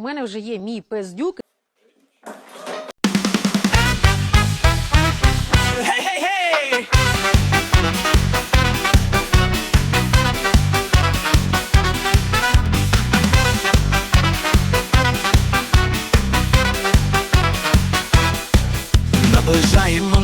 у мене вже є мій пес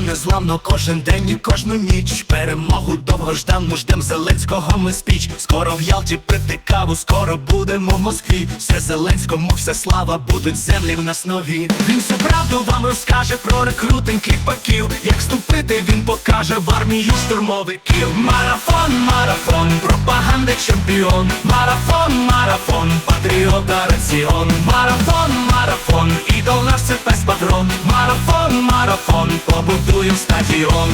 незламно кожен день і кожну ніч. Перемогу довгожданну ждем Зеленського ми спіч. Скоро в Ялті пити каву, скоро будемо в Москві. Все Зеленському, вся слава, будуть землі в нас нові. Він всю правду вам розкаже про рекрутинг кріпаків Як вступити він покаже в армію штурмовиків. Марафон, марафон, пропаганди чемпіон. Марафон, марафон, патріота раціон. Марафон, Марафон, марафон, побудуємо стадіон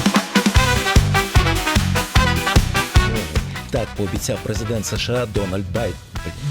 Так пообіцяв президент США Дональд Байден.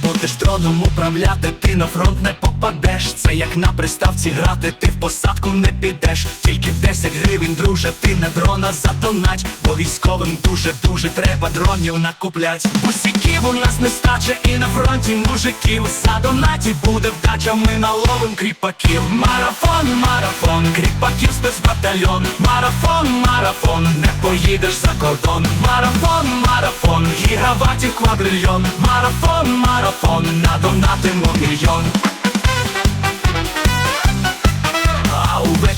Будеш троном управляти, ти на фронт не попадеш. Це як на приставці грати, ти в посадку не підеш. Тільки 10 гривень, друже, ти на дрона задонать. Бо військовим дуже-дуже треба дронів накуплять. Усіків у нас не стача і на фронті мужиків. Задонаті буде вдача, ми наловим кріпаків. Марафон, марафон, кріпаків спецбатальйон. Марафон, марафон, не поїдеш за кордон. Марафон, марафон, гігаватів квадрильйон. Марафон, марафон, надонатимо мільйон.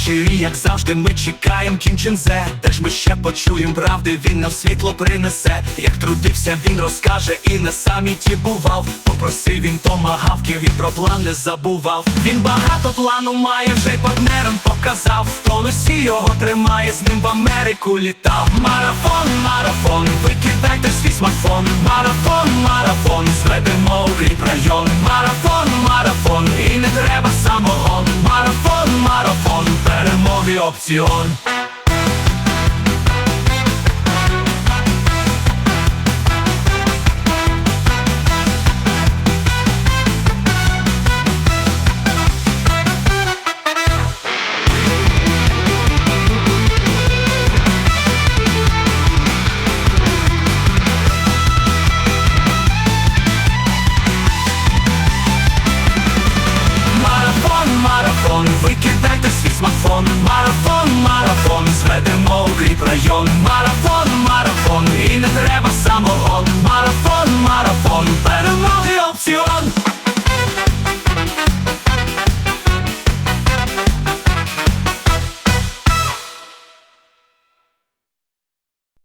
А увечері, як завжди, ми чекаєм кінчензе Де ж ми ще почуєм правди, він нам світло принесе. Як трудився, він розкаже і на саміті бував. Попросив він томагавків і про план не забував. Він багато плану має, вже й партнерам показав. В тонусі його тримає, з ним в Америку літав. Марафон, марафон, викидайте свій смартфон. Марафон, марафон, зведемо в район Option. Район Марафон,